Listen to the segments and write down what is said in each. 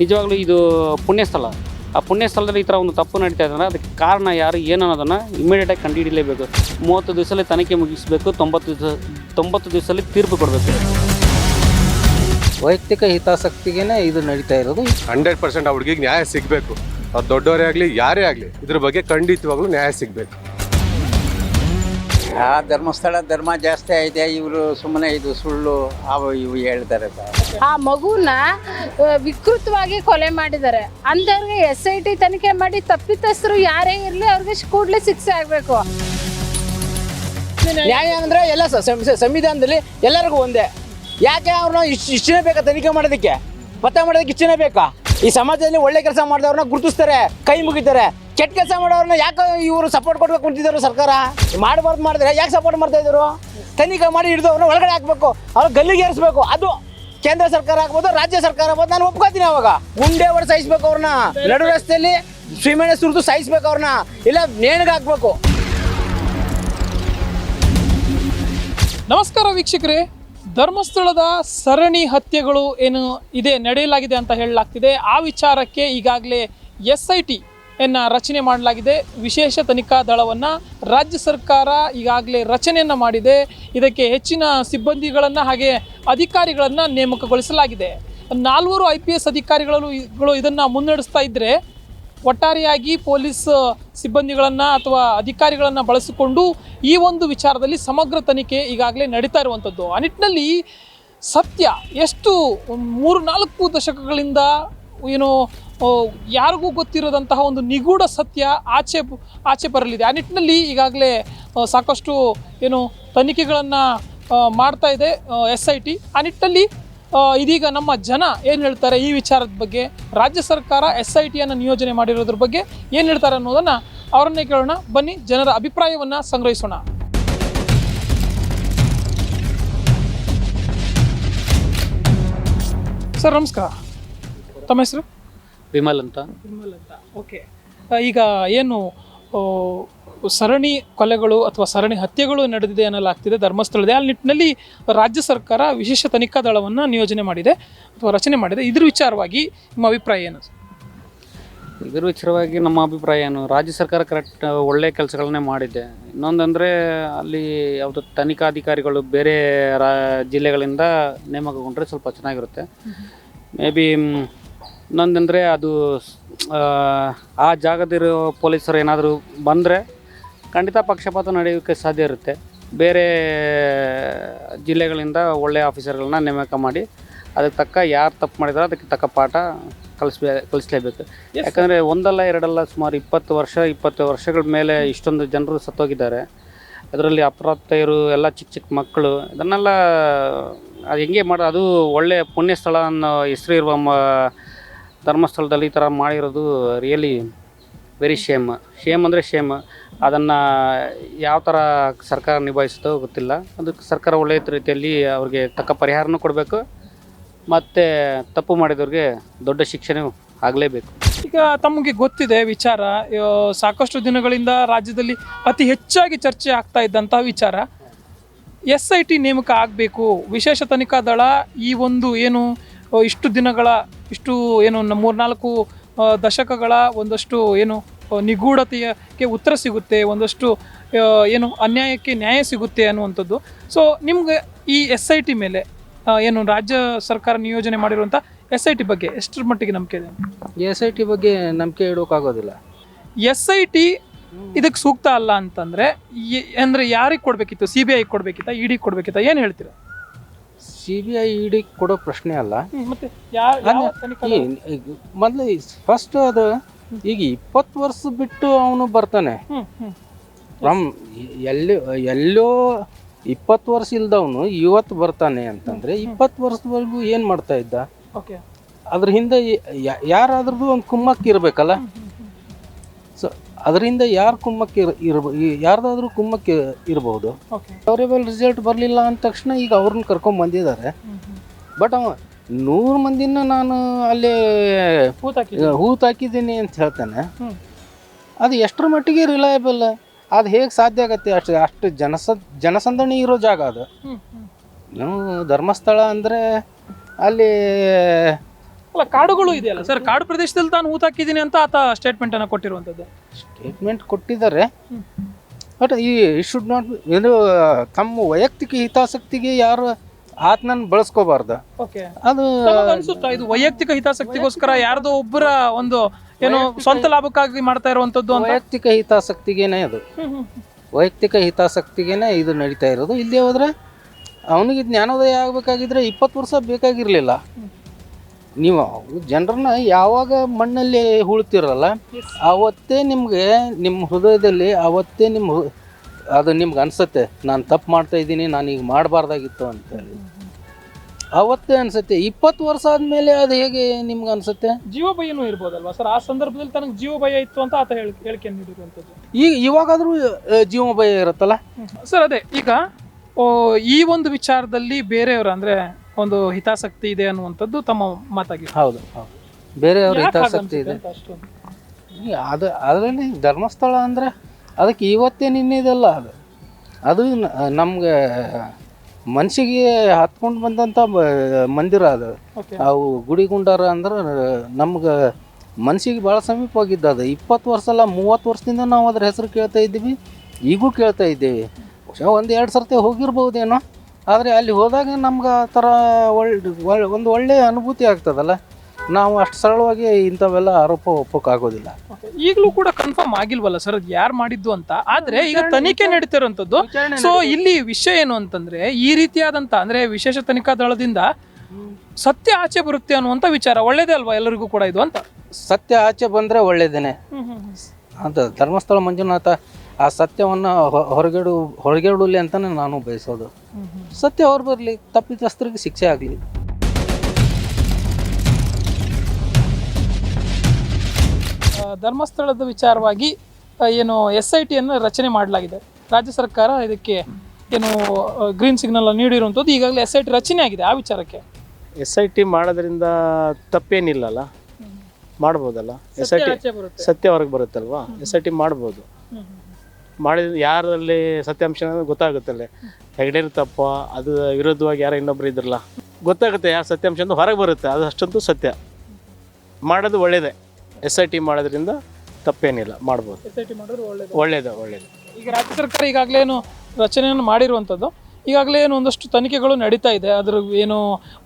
ನಿಜವಾಗ್ಲೂ ಇದು ಪುಣ್ಯಸ್ಥಳ. ಆ ಪುಣ್ಯಸ್ಥಳದಲ್ಲಿ ಈ ಥರ ಒಂದು ತಪ್ಪು ನಡೀತಾ ಇದ್ದಾರೆ ಅದಕ್ಕೆ ಕಾರಣ ಯಾರು ಏನು ಅನ್ನೋದನ್ನು ಇಮಿಡಿಯೇಟಾಗಿ ಕಂಡುಹಿಡಿಯಲೇಬೇಕು. ಮೂವತ್ತು ದಿವಸದಲ್ಲಿ ತನಿಖೆ ಮುಗಿಸಬೇಕು ತೊಂಬತ್ತು ದಿವಸ ತೊಂಬತ್ತು ದಿವಸದಲ್ಲಿ ತೀರ್ಪು ಕೊಡಬೇಕು. ವೈಯಕ್ತಿಕ ಹಿತಾಸಕ್ತಿಗೇನೆ ಇದು ನಡೀತಾ ಇರೋದು. ಹಂಡ್ರೆಡ್ ಪರ್ಸೆಂಟ್ ಆ ಹುಡುಗಿಗೆ ನ್ಯಾಯ ಸಿಗಬೇಕು. ಅವ್ರು ದೊಡ್ಡವರೇ ಆಗಲಿ ಯಾರೇ ಆಗಲಿ ಇದ್ರ ಬಗ್ಗೆ ಖಂಡಿತವಾಗ್ಲೂ ನ್ಯಾಯ ಸಿಗಬೇಕು. ಆ ಧರ್ಮಸ್ಥಳ ಧರ್ಮ ಜಾಸ್ತಿ ಐತೆ ಇವರು ಸುಮ್ಮನೆ ಇದು ಸುಳ್ಳು ಅವು ಇವು ಹೇಳ್ತಾರೆ ಆ ಮಗುನ ವಿಕೃತವಾಗಿ ಕೊಲೆ ಮಾಡಿದ್ದಾರೆ. ಅಂಥವ್ರಿಗೆ ಎಸ್ ಐ ಟಿ ತನಿಖೆ ಮಾಡಿ ತಪ್ಪಿತಸ್ಥರು ಯಾರೇ ಇರಲಿ ಅವ್ರಿಗೆ ಕೂಡಲೇ ಶಿಕ್ಷೆ ಆಗಬೇಕು. ನ್ಯಾಯ ಅಂದ್ರೆ ಎಲ್ಲ ಸಂವಿಧಾನದಲ್ಲಿ ಎಲ್ಲರಿಗೂ ಒಂದೇ. ಯಾಕೆ ಅವ್ರನ್ನ ಇಷ್ಟು ಇಷ್ಟನೇ ಬೇಕಾ ತನಿಖೆ ಮಾಡೋದಕ್ಕೆ? ಪತ್ತೆ ಮಾಡೋದಕ್ಕೆ ಇಷ್ಟನೇ ಬೇಕಾ? ಈ ಸಮಾಜದಲ್ಲಿ ಒಳ್ಳೆ ಕೆಲಸ ಮಾಡಿದವ್ರನ್ನ ಗುರುತಿಸ್ತಾರೆ ಕೈ ಮುಗಿತಾರೆ. ಕೆಟ್ಟ ಕೆಲಸ ಮಾಡೋರನ್ನ ಯಾಕೆ ಇವರು ಸಪೋರ್ಟ್ ಕೊಡ್ಬೇಕು ಕುಂತಿದ್ರು ಸರ್ಕಾರ? ಮಾಡಬಾರ್ದು ಮಾಡಿದ್ರೆ ಯಾಕೆ ಸಪೋರ್ಟ್ ಮಾಡ್ತಾ ಇದ್ರು? ತನಿಖೆ ಮಾಡಿ ಹಿಡಿದು ಅವ್ರನ್ನ ಒಳಗಡೆ ಹಾಕ್ಬೇಕು, ಅವ್ರ ಗಲ್ಲಿಗೆ ಏರಿಸ್ಬೇಕು. ಅದು ಕೇಂದ್ರ ಸರ್ಕಾರ ಆಗ್ಬೋದು, ರಾಜ್ಯ ಸರ್ಕಾರ ಆಗ್ಬೋದು, ನಾನು ಒಪ್ಕೋತೀನಿ ಅವಾಗ. ಗುಂಡೆ ಹೊಡೆದು ಸಾಯಿಸ್ಬೇಕು ಅವ್ರನ್ನ. ನಡು ರಸ್ತೆಯಲ್ಲಿ ಸೀಮೆಣ್ಣೆ ಸುರಿದು ಸಾಯಿಸ್ಬೇಕು ಅವ್ರನ್ನ. ಇಲ್ಲ, ನೇಣಿಗೆ ಹಾಕ್ಬೇಕು. ನಮಸ್ಕಾರ ವೀಕ್ಷಕರೇ. ಧರ್ಮಸ್ಥಳದ ಸರಣಿ ಹತ್ಯೆಗಳು ಏನು ಇದೆ, ನಡೆಯಲಾಗಿದೆ ಅಂತ ಹೇಳಲಾಗ್ತಿದೆ. ಆ ವಿಚಾರಕ್ಕೆ ಈಗಾಗಲೇ ಎಸ್ ಐ ಟಿ ಎನ್ನ ರಚನೆ ಮಾಡಲಾಗಿದೆ. ವಿಶೇಷ ತನಿಖಾ ದಳವನ್ನು ರಾಜ್ಯ ಸರ್ಕಾರ ಈಗಾಗಲೇ ರಚನೆಯನ್ನು ಮಾಡಿದೆ. ಇದಕ್ಕೆ ಹೆಚ್ಚಿನ ಸಿಬ್ಬಂದಿಗಳನ್ನು ಹಾಗೆ ಅಧಿಕಾರಿಗಳನ್ನು ನೇಮಕಗೊಳಿಸಲಾಗಿದೆ. ನಾಲ್ವರು ಐ ಪಿ ಎಸ್ ಅಧಿಕಾರಿಗಳು ಇದನ್ನು ಮುನ್ನಡೆಸ್ತಾ ಇದ್ದರೆ ಒಟ್ಟಾರೆಯಾಗಿ ಪೊಲೀಸ್ ಸಿಬ್ಬಂದಿಗಳನ್ನು ಅಥವಾ ಅಧಿಕಾರಿಗಳನ್ನು ಬಳಸಿಕೊಂಡು ಈ ಒಂದು ವಿಚಾರದಲ್ಲಿ ಸಮಗ್ರ ತನಿಖೆ ಈಗಾಗಲೇ ನಡೀತಾ ಇರುವಂಥದ್ದು ಆ ನಿಟ್ಟಿನಲ್ಲಿ ಸತ್ಯ ಎಷ್ಟು ಮೂರು ನಾಲ್ಕು ದಶಕಗಳಿಂದ ಏನು ಯಾರಿಗೂ ಗೊತ್ತಿರೋದಂತಹ ಒಂದು ನಿಗೂಢ ಸತ್ಯ ಆಚೆ ಆಚೆ ಬರಲಿದೆ. ಆ ನಿಟ್ಟಿನಲ್ಲಿ ಈಗಾಗಲೇ ಸಾಕಷ್ಟು ಏನು ತನಿಖೆಗಳನ್ನು ಮಾಡ್ತಾ ಇದೆ ಎಸ್ ಐ ಟಿ. ಆ ನಿಟ್ಟಿನಲ್ಲಿ ಇದೀಗ ನಮ್ಮ ಜನ ಏನು ಹೇಳ್ತಾರೆ ಈ ವಿಚಾರದ ಬಗ್ಗೆ? ರಾಜ್ಯ ಸರ್ಕಾರ ಎಸ್ ಐ ಟಿಯನ್ನು ನಿಯೋಜನೆ ಮಾಡಿರೋದ್ರ ಬಗ್ಗೆ ಏನು ಹೇಳ್ತಾರೆ ಅನ್ನೋದನ್ನು ಅವರನ್ನೇ ಕೇಳೋಣ. ಬನ್ನಿ, ಜನರ ಅಭಿಪ್ರಾಯವನ್ನು ಸಂಗ್ರಹಿಸೋಣ. ಸರ್, ನಮಸ್ಕಾರ. ತಮ್ಮ ಹೆಸರು? ವಿಮಲ್ ಅಂತ. ವಿಮಲ್ ಅಂತ. ಓಕೆ ಈಗ ಏನು ಸರಣಿ ಕೊಲೆಗಳು ಅಥವಾ ಸರಣಿ ಹತ್ಯೆಗಳು ನಡೆದಿದೆ ಅನ್ನಲಾಗ್ತಿದೆ ಧರ್ಮಸ್ಥಳದ ಆ ನಿಟ್ಟಿನಲ್ಲಿ ರಾಜ್ಯ ಸರ್ಕಾರ ವಿಶೇಷ ತನಿಖಾ ದಳವನ್ನು ನಿಯೋಜನೆ ಮಾಡಿದೆ ಅಥವಾ ರಚನೆ ಮಾಡಿದೆ. ಇದ್ರ ವಿಚಾರವಾಗಿ ನಿಮ್ಮ ಅಭಿಪ್ರಾಯ ಏನು? ಇದ್ರ ವಿಚಾರವಾಗಿ ನಮ್ಮ ಅಭಿಪ್ರಾಯ ಏನು ರಾಜ್ಯ ಸರ್ಕಾರ ಕರೆಕ್ಟ್ ಒಳ್ಳೆ ಕೆಲಸಗಳನ್ನೇ ಮಾಡಿದೆ. ಇನ್ನೊಂದಂದರೆ ಅಲ್ಲಿ ಯಾವುದು ತನಿಖಾಧಿಕಾರಿಗಳು ಬೇರೆ ರಾ ಜಿಲ್ಲೆಗಳಿಂದ ನೇಮಕಗೊಂಡ್ರೆ ಸ್ವಲ್ಪ ಚೆನ್ನಾಗಿರುತ್ತೆ. ಮೇ ಬಿ ಇನ್ನೊಂದಂದರೆ ಅದು ಆ, ಜಾಗದಿರೋ ಪೊಲೀಸರು ಏನಾದರೂ ಬಂದರೆ ಖಂಡಿತ ಪಕ್ಷಪಾತ ನಡೆಯೋಕ್ಕೆ ಸಾಧ್ಯ ಇರುತ್ತೆ. ಬೇರೆ ಜಿಲ್ಲೆಗಳಿಂದ ಒಳ್ಳೆಯ ಆಫೀಸರ್ಗಳನ್ನ ನೇಮಕ ಮಾಡಿ ಅದಕ್ಕೆ ತಕ್ಕ ಯಾರು ತಪ್ಪು ಮಾಡಿದಾರೋ ಅದಕ್ಕೆ ತಕ್ಕ ಪಾಠ ಕಲಿಸ್ಬೇ ಕಲಿಸ್ಲೇಬೇಕು. ಯಾಕಂದರೆ ಒಂದಲ್ಲ ಎರಡಲ್ಲ ಸುಮಾರು ಇಪ್ಪತ್ತು ವರ್ಷ ಇಪ್ಪತ್ತು ವರ್ಷಗಳ ಮೇಲೆ ಇಷ್ಟೊಂದು ಜನರು ಸತ್ತೋಗಿದ್ದಾರೆ. ಅದರಲ್ಲಿ ಅಪ್ರಾಪ್ತೆಯರು ಎಲ್ಲ ಚಿಕ್ಕ ಚಿಕ್ಕ ಮಕ್ಕಳು ಇದನ್ನೆಲ್ಲ ಅದು ಹೆಂಗೆ ಮಾಡೋದು ಅದು ಒಳ್ಳೆಯ ಪುಣ್ಯ ಸ್ಥಳ ಅನ್ನೋ ಹೆಸರು ಇರುವ ಮ ಧರ್ಮಸ್ಥಳದಲ್ಲಿ ಈ ಥರ ಮಾಡಿರೋದು ರಿಯಲಿ ವೆರಿ ಶೇಮ್ ಶೇಮ್ ಅಂದರೆ ಶೇಮ್ ಅದನ್ನು ಯಾವ ಥರ ಸರ್ಕಾರ ನಿಭಾಯಿಸುತ್ತೋ ಗೊತ್ತಿಲ್ಲ. ಅದಕ್ಕೆ ಸರ್ಕಾರ ಒಳ್ಳೆಯ ರೀತಿಯಲ್ಲಿ ಅವ್ರಿಗೆ ತಕ್ಕ ಪರಿಹಾರನೂ ಕೊಡಬೇಕು. ಮತ್ತು ತಪ್ಪು ಮಾಡಿದವ್ರಿಗೆ ದೊಡ್ಡ ಶಿಕ್ಷೆ ಆಗಲೇಬೇಕು. ಈಗ ತಮಗೆ ಗೊತ್ತಿದೆ ವಿಚಾರ. ಸಾಕಷ್ಟು ದಿನಗಳಿಂದ ರಾಜ್ಯದಲ್ಲಿ ಅತಿ ಹೆಚ್ಚಾಗಿ ಚರ್ಚೆ ಆಗ್ತಾ ಇದ್ದಂಥ ವಿಚಾರ. ಎಸ್ ಐ ಟಿ ನೇಮಕ ಆಗಬೇಕು. ವಿಶೇಷ ತನಿಖಾ ದಳ ಈ ಒಂದು ಏನು ಇಷ್ಟು ದಿನಗಳ ಇಷ್ಟು ಏನು ಮೂರ್ನಾಲ್ಕು ದಶಕಗಳ ಒಂದಷ್ಟು ಏನು ನಿಗೂಢತೆಯಕ್ಕೆ ಉತ್ತರ ಸಿಗುತ್ತೆ ಒಂದಷ್ಟು ಏನು ಅನ್ಯಾಯಕ್ಕೆ ನ್ಯಾಯ ಸಿಗುತ್ತೆ ಅನ್ನುವಂಥದ್ದು. ಸೊ ನಿಮ್ಗೆ ಈ ಎಸ್ ಐ ಟಿ ಮೇಲೆ ಏನು ರಾಜ್ಯ ಸರ್ಕಾರ ನಿಯೋಜನೆ ಮಾಡಿರುವಂಥ ಎಸ್ ಐ ಟಿ ಬಗ್ಗೆ ಎಷ್ಟರ ಮಟ್ಟಿಗೆ ನಂಬಿಕೆ ಇದೆ? ಎಸ್ ಐ ಟಿ ಬಗ್ಗೆ ನಂಬಿಕೆ ಇಡೋಕ್ಕಾಗೋದಿಲ್ಲ ಎಸ್ ಐ ಟಿ ಇದಕ್ಕೆ ಸೂಕ್ತ ಅಲ್ಲ ಅಂತಂದ್ರೆ ಅಂದರೆ ಯಾರಿಗೆ ಕೊಡ್ಬೇಕಿತ್ತು? ಸಿ ಬಿ ಐ ಕೊಡ್ಬೇಕಿತ್ತ? ಇಡಿ ಕೊಡ್ಬೇಕಿತ್ತ? ಏನು ಹೇಳ್ತೀರಾ? ಸಿ ಬಿ ಐ ಇಡಿ ಕೊಡೋ ಪ್ರಶ್ನೆ ಅಲ್ಲ. ಮತ್ತೆ ಯಾ- ಯಾವ ತನಿಖಾ ದಳ? ಮೊದಲು ಫಸ್ಟ್ ಅದು ಈಗ ಇಪ್ಪತ್ತು ವರ್ಷ ಬಿಟ್ಟು ಅವನು ಬರ್ತಾನೆ. ಹ್ಮ್, ಹ್ಮ್. ಫ್ರಮ್ ಎಲ್ಲೋ ಎಲ್ಲೋ ಇಪ್ಪತ್ತು ವರ್ಷ ಇಲ್ದವನು ಇವತ್ತು ಬರ್ತಾನೆ ಅಂತಂದ್ರೆ ಇಪ್ಪತ್ತು ವರ್ಷದವರೆಗೂ ಏನು ಮಾಡ್ತಾ ಇದ್ದ? ಓಕೆ. ಅದ್ರ ಹಿಂದೆ ಯಾರಾದ್ರೂ ಯಾರಾದ್ರದ್ದು ಒಂದು ಕುಮ್ಮಕ್ಕೆ ಇರಬೇಕಲ್ಲ ಸೊ ಅದರಿಂದ ಯಾರು ಕುಮ್ಮಕ್ಕೆ ಇರ ಯಾರ್ದಾದ್ರೂ ಕುಮ್ಮಕ್ಕೆ ಇರಬಹುದು ಫೇವರೇಬಲ್ ರಿಸಲ್ಟ್ ಬರಲಿಲ್ಲ ಅಂದ ತಕ್ಷಣ ಈಗ ಅವ್ರನ್ನ ಕರ್ಕೊಂಡ್ ಬಂದಿದ್ದಾರೆ. ಬಟ್ ಅವ ನೂರು ಮಂದಿನ ನಾನು ಅಲ್ಲಿ ಹೂತಾಕಿದ್ದೀನಿ ಹಾಕಿದ್ರು. ಹೂತ್ ಹಾಕಿದ್ದೀನಿ ಅಂತ ಹೇಳ್ತಾನೆ. ಅದು ಎಷ್ಟರ ಮಟ್ಟಿಗೆ ರಿಲಯಬಲ್ ಅದು ಹೇಗೆ ಸಾಧ್ಯ ಆಗತ್ತೆ? ಅಷ್ಟು ಅಷ್ಟು ಜನಸ ಜನಸಂದಣಿ ಇರೋ ಜಾಗ ಅದು. ನಾವು ಧರ್ಮಸ್ಥಳ ಅಂದರೆ ಅಲ್ಲಿ ಅಲ್ಲ ಕಾಡುಗಳು ಇದೆಯಲ್ಲ ಸರ್? ಕಾಡು ಪ್ರದೇಶದಲ್ಲಿ ತಾನು ಹೂತಾಕಿದ್ದೀನಿ ಅಂತ ಆತ ಸ್ಟೇಟ್ಮೆಂಟನ್ನು ಕೊಟ್ಟಿರುವಂಥದ್ದು ಸ್ಟೇಟ್ಮೆಂಟ್ ಕೊಟ್ಟಿದ್ದಾರೆ. ಬಟ್ ಈ ಶುಡ್ ನಾಟ್ ಏನು ತಮ್ಮ ವೈಯಕ್ತಿಕ ಹಿತಾಸಕ್ತಿಗೆ ಯಾರು ಆತ್ಮನ ಬಳಸ್ಕೋಬಾರ್ದು. ಓಕೆ ಅದು ಅನ್ಸುತ್ತಾ ಇದು ವೈಯಕ್ತಿಕ ಹಿತಾಸಕ್ತಿಗೋಸ್ಕರ ಯಾರ್ದೋ ಒಬ್ಬರ ಒಂದು ಏನು ಸ್ವಂತ ಲಾಭಕ್ಕಾಗಿ ಮಾಡ್ತಾ ಇರುವಂತದ್ದು ವೈಯಕ್ತಿಕ ಹಿತಾಸಕ್ತಿಗೇನೆ ಅದು. ವೈಯಕ್ತಿಕ ಹಿತಾಸಕ್ತಿಗೇನೆ ಇದು ನಡೀತಾ ಇರೋದು. ಇಲ್ಲಿ ಹೋದ್ರೆ ಅವನಿಗೆ ಜ್ಞಾನೋದಯ ಆಗಬೇಕಾಗಿದ್ರೆ ಇಪ್ಪತ್ತು ವರ್ಷ ಬೇಕಾಗಿರಲಿಲ್ಲ. ನೀವು ಜನರನ್ನ ಯಾವಾಗ ಮಣ್ಣಲ್ಲಿ ಹುಳ್ತಿರಲ್ಲ ಅವತ್ತೇ ನಿಮಗೆ ನಿಮ್ಮ ಹೃದಯದಲ್ಲಿ ಅವತ್ತೇ ನಿಮ್ಮ ಅದು ನಿಮ್ಗೆ ಅನ್ಸುತ್ತೆ ನಾನು ತಪ್ಪು ಮಾಡ್ತಾ ಇದ್ದೀನಿ ನಾನು ಈಗ ಮಾಡಬಾರ್ದಾಗಿತ್ತು ಅಂತೇಳಿ ಅವತ್ತೇ ಅನ್ಸುತ್ತೆ ಇಪ್ಪತ್ತು ವರ್ಷ ಆದಮೇಲೆ ಅದು ಹೇಗೆ ನಿಮ್ಗೆ ಅನ್ಸುತ್ತೆ? ಜೀವ ಭಯನೂ ಇರ್ಬೋದಲ್ವಾ ಸರ್? ಆ ಸಂದರ್ಭದಲ್ಲಿ ತನಗೆ ಜೀವ ಭಯ ಇತ್ತು ಅಂತ ಆತ ಹೇಳಿ ಹೇಳಿಕೆ ಈಗ ಇವಾಗಾದರೂ ಜೀವ ಭಯ ಇರುತ್ತಲ್ಲ? ಸರ್ ಅದೇ ಈಗ ಈ ಒಂದು ವಿಚಾರದಲ್ಲಿ ಬೇರೆಯವರು ಅಂದ್ರೆ ಒಂದು ಹಿತಾಸಕ್ತಿ ಇದೆ ಅನ್ನುವಂಥದ್ದು ತಮ್ಮ ಮಾತಾಗಿ. ಹೌದು ಹೌದು. ಬೇರೆಯವ್ರ ಯಾಕ್ ಹಿತಾಸಕ್ತಿ ಹಾಗನ್ಸುತ್ತೆ ಇದೆ? ಅಂತ ಅಷ್ಟೊಂದು? ಈ ಅದು ಅದರಲ್ಲಿ ಧರ್ಮಸ್ಥಳ ಅಂದರೆ ಅದಕ್ಕೆ ಇವತ್ತೇ ನಿನ್ನೆದಲ್ಲ ಅದು. ಅದು ನಮಗೆ ಮನಸ್ಸಿಗೆ ಹತ್ಕೊಂಡು ಬಂದಂಥ ಬ- ಮಂದಿರ ಅದು. Okay. ಅವು ಗುಡಿಗುಂಡಾರ ಅಂದ್ರೆ ನಮ್ಗೆ ಮನಸ್ಸಿಗೆ ಭಾಳ ಸಮೀಪವಾಗಿದ್ದ ಅದು. ಇಪ್ಪತ್ತು ವರ್ಷ ಅಲ್ಲ ಮೂವತ್ತು ವರ್ಷದಿಂದ ನಾವು ಅದ್ರ ಹೆಸರು ಕೇಳ್ತಾ ಇದ್ದೀವಿ. ಈಗೂ ಕೇಳ್ತಾ ಇದ್ದೀವಿ. ಬಹುಶಃ ಒಂದು ಎರಡು ಸರ್ತಿ ಹೋಗಿರ್ಬೋದೇನೋ? ಆದರೆ ಅಲ್ಲಿ ಹೋದಾಗ ನಮ್ಗೆ ಆ ಥರ ಒಳ್ಳೆ ಒಂದು ಒಳ್ಳೆಯ ಅನುಭೂತಿ ಆಗ್ತದಲ್ಲ. ನಾವು ಅಷ್ಟು ಸರಳವಾಗಿ ಇಂಥವೆಲ್ಲ ಆರೋಪ ಒಪ್ಪಕ್ಕಾಗೋದಿಲ್ಲ. ಈಗಲೂ ಕೂಡ ಕನ್ಫರ್ಮ್ ಆಗಿಲ್ವಲ್ಲ ಸರ್ ಅದು ಯಾರು ಮಾಡಿದ್ದು ಅಂತ? ಆದ್ರೆ ಈಗ ತನಿಖೆ ನಡೀತಿರುವಂತದ್ದು ಸೊ ಇಲ್ಲಿ ವಿಷಯ ಏನು ಅಂತಂದ್ರೆ ಈ ರೀತಿಯಾದಂತ ಅಂದ್ರೆ ವಿಶೇಷ ತನಿಖಾ ದಳದಿಂದ ಸತ್ಯ ಆಚೆ ಬರುತ್ತೆ ಅನ್ನುವಂತ ವಿಚಾರ. ಒಳ್ಳೇದೇ ಅಲ್ವಾ ಎಲ್ಲರಿಗೂ ಕೂಡ ಇದು ಅಂತ? ಸತ್ಯ ಆಚೆ ಬಂದರೆ ಒಳ್ಳೇದೇನೆ. ಅಂತ ಧರ್ಮಸ್ಥಳ ಮಂಜುನಾಥ ಆ ಸತ್ಯವನ್ನು ಹೊರಗೆಡು ಹೊರಗೆಡಲಿ ಅಂತಲೇ ನಾನು ಬಯಸೋದು. ಸತ್ಯ ಹೊರ ಬರಲಿ ತಪ್ಪಿತಸ್ಥರಿಗೆ ಶಿಕ್ಷೆ ಆಗಲಿ. ಧರ್ಮಸ್ಥಳದ ವಿಚಾರವಾಗಿ ಏನು ಎಸ್ ಐ ಟಿಯನ್ನು ರಚನೆ ಮಾಡಲಾಗಿದೆ. ರಾಜ್ಯ ಸರ್ಕಾರ ಇದಕ್ಕೆ ಏನು ಗ್ರೀನ್ ಸಿಗ್ನಲ್ ನೀಡಿರುವಂಥದ್ದು ಈಗಾಗಲೇ ಎಸ್ ಐ ಟಿ ರಚನೆ ಆಗಿದೆ. ಆ ವಿಚಾರಕ್ಕೆ? ಎಸ್ ಐ ಟಿ ಮಾಡೋದ್ರಿಂದ ತಪ್ಪೇನಿಲ್ಲಲ್ಲ? ಮಾಡ್ಬೋದಲ್ಲ? ಎಸ್ ಐ ಟಿ ಸತ್ಯ ಹೊರಗೆ ಬರುತ್ತಲ್ವಾ? ಎಸ್ ಐ ಟಿ ಮಾಡ್ಬೋದು. ಮಾಡಿದ ಯಾರಲ್ಲಿ ಸತ್ಯಾಂಶ ಗೊತ್ತಾಗುತ್ತೆ ಗೊತ್ತಾಗುತ್ತಲ್ಲ? ಹೆಗಡೇರು ತಪ್ಪ ಅದು ವಿರುದ್ಧವಾಗಿ ಯಾರೋ ಇನ್ನೊಬ್ರು ಇದ್ರಲ್ಲ. ಗೊತ್ತಾಗುತ್ತೆ ಯಾರು ಸತ್ಯಾಂಶ ಅಂತ ಹೊರಗೆ ಬರುತ್ತೆ ಅದು ಅಷ್ಟಂತೂ ಸತ್ಯ. ಮಾಡೋದು ಒಳ್ಳೇದೇ. ಎಸ್ ಐ ಟಿ ಮಾಡೋದ್ರಿಂದ ತಪ್ಪೇನಿಲ್ಲ ಮಾಡ್ಬೋದು. ಎಸ್ ಐ ಟಿ ಮಾಡಿದ್ರೆ ಒಳ್ಳೇದು. ಒಳ್ಳೇದು ಒಳ್ಳೇದು. ಈಗ ರಾಜ್ಯ ಸರ್ಕಾರ ಈಗಾಗಲೇ ಏನು ರಚನೆಯನ್ನು ಮಾಡಿರುವಂಥದ್ದು ಈಗಾಗಲೇ ಏನು ಒಂದಷ್ಟು ತನಿಖೆಗಳು ನಡೀತಾ ಇದೆ. ಅದ್ರ ಏನು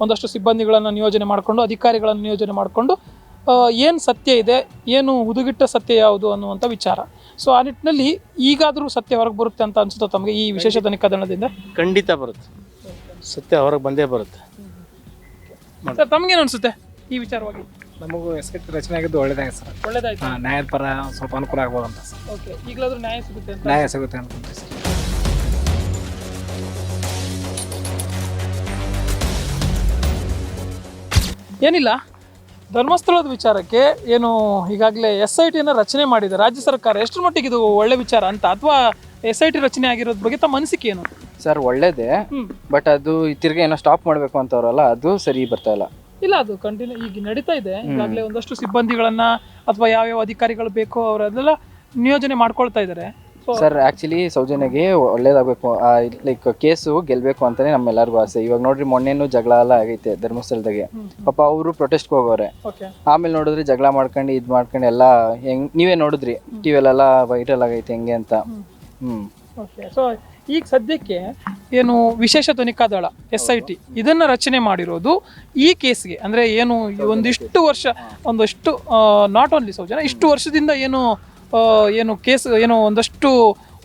ಒಂದಷ್ಟು ಸಿಬ್ಬಂದಿಗಳನ್ನು ನಿಯೋಜನೆ ಮಾಡಿಕೊಂಡು ಅಧಿಕಾರಿಗಳನ್ನು ನಿಯೋಜನೆ ಮಾಡಿಕೊಂಡು ಏನು ಸತ್ಯ ಇದೆ ಏನು ಹುದುಗಿಟ್ಟ ಸತ್ಯ ಯಾವುದು ಅನ್ನುವಂಥ ವಿಚಾರ. ಸೊ ಆ ನಿಟ್ಟಿನಲ್ಲಿ ಈಗಾದರೂ ಸತ್ಯ ಹೊರಗೆ ಬರುತ್ತೆ ಅಂತ ಅನ್ಸುತ್ತೆ ತಮಗೆ ಈ ವಿಶೇಷ ತನಿಖಾ ದಳದಿಂದ? ಖಂಡಿತ ಬರುತ್ತೆ. ಸತ್ಯ ಹೊರಗೆ ಬಂದೇ ಬರುತ್ತೆ. ಸರ್ ತಮಗೇನು ಅನಿಸುತ್ತೆ ಈ ವಿಚಾರವಾಗಿ? ನಮಗೂ ಎಸ್ ರಚನೆ ಆಗಿದ್ದು ಒಳ್ಳೇದಾಗಿದೆ ಸರ್. ಒಳ್ಳೇದಾಯ್ತು. ಹಾಂ ನ್ಯಾಯದ ಪರ ಸ್ವಲ್ಪ ಅನುಕೂಲ ಆಗ್ಬೋದು ಅಂತ ಸರ್. ಓಕೆ ಈಗಲಾದರೂ ನ್ಯಾಯ ಸಿಗುತ್ತೆ ಅಂತ? ನ್ಯಾಯ ಸಿಗುತ್ತೆ ಅಂತ ಸರ್. ಏನಿಲ್ಲ. ಧರ್ಮಸ್ಥಳದ ವಿಚಾರಕ್ಕೆ ಏನು ಈಗಾಗಲೇ ಎಸ್ ಐ ಟಿಯನ್ನು ರಚನೆ ಮಾಡಿದೆ. ರಾಜ್ಯ ಸರ್ಕಾರ ಎಷ್ಟರ ಮಟ್ಟಿಗೆ ಇದು ಒಳ್ಳೆ ವಿಚಾರ ಅಂತ ಅಥವಾ ಎಸ್ ಐ ಟಿ ರಚನೆ ಆಗಿರೋದ್ರ ಬಗ್ಗೆ ತಮ್ಮ ಅನಿಸಿಕೆ ಏನು? ಸರ್ ಒಳ್ಳೇದೇ ಬಟ್ ಅದು ತಿರ್ಗಿ ಏನೋ ಸ್ಟಾಪ್ ಮಾಡಬೇಕು ಅಂತವ್ರಲ್ಲ ಅದು ಸರಿ ಬರ್ತಾ ಇಲ್ಲ. ಇಲ್ಲ ಅದು ಕಂಟಿನ್ಯೂ ಈಗ ನಡೀತಾ ಇದೆ. ಈಗಾಗಲೇ ಒಂದಷ್ಟು ಸಿಬ್ಬಂದಿಗಳನ್ನ ಅಥವಾ ಯಾವ್ಯಾವ ಅಧಿಕಾರಿಗಳು ಬೇಕೋ ಅವರೆಲ್ಲ ನಿಯೋಜನೆ ಮಾಡ್ಕೊಳ್ತಾ ಇದ್ದಾರೆ. ಸರ್ ಆಕ್ಚುಲಿ ಸೌಜನ್ಯಗೆ ಒಳ್ಳೇದಾಗಬೇಕು. ಲೈಕ್ ಕೇಸು ಗೆಲ್ಬೇಕು ಅಂತಾನೆ ನಮ್ಮೆಲ್ಲರಿಗೂ ಆಸೆ. ಇವಾಗ ನೋಡ್ರಿ ಮೊನ್ನೆನು ಜಗಳ ಎಲ್ಲ ಆಗೈತೆ ಧರ್ಮಸ್ಥಳದಾಗೆ. ಪಾಪ ಅವರು ಪ್ರೊಟೆಸ್ಟ್ಗೆ ಹೋಗೋರೆ. ಆಮೇಲೆ ನೋಡಿದ್ರೆ ಜಗಳ ಮಾಡ್ಕೊಂಡು ಇದು ಮಾಡ್ಕೊಂಡು ಎಲ್ಲ ಹೆಂಗ್ ನೀವೇ ನೋಡಿದ್ರಿ. ಟಿವಿಯಲ್ಲೆಲ್ಲ ವೈರಲ್ ಆಗೈತೆ ಹೆಂಗೆ ಅಂತ. ಹ್ಮ್. ಓಕೆ ಸೊ ಈಗ ಸದ್ಯಕ್ಕೆ ಏನು ವಿಶೇಷ ತನಿಖಾ ದಳ ಎಸ್ ಐ ಟಿ ಇದನ್ನ ರಚನೆ ಮಾಡಿರೋದು ಈ ಕೇಸ್ಗೆ. ಅಂದ್ರೆ ಏನು ಒಂದಿಷ್ಟು ವರ್ಷ ಒಂದಷ್ಟು ನಾಟ್ ಓನ್ಲಿ ಸೌಜನ ಇಷ್ಟು ವರ್ಷದಿಂದ ಏನು ಏನು ಕೇಸ್, ಏನು ಒಂದಷ್ಟು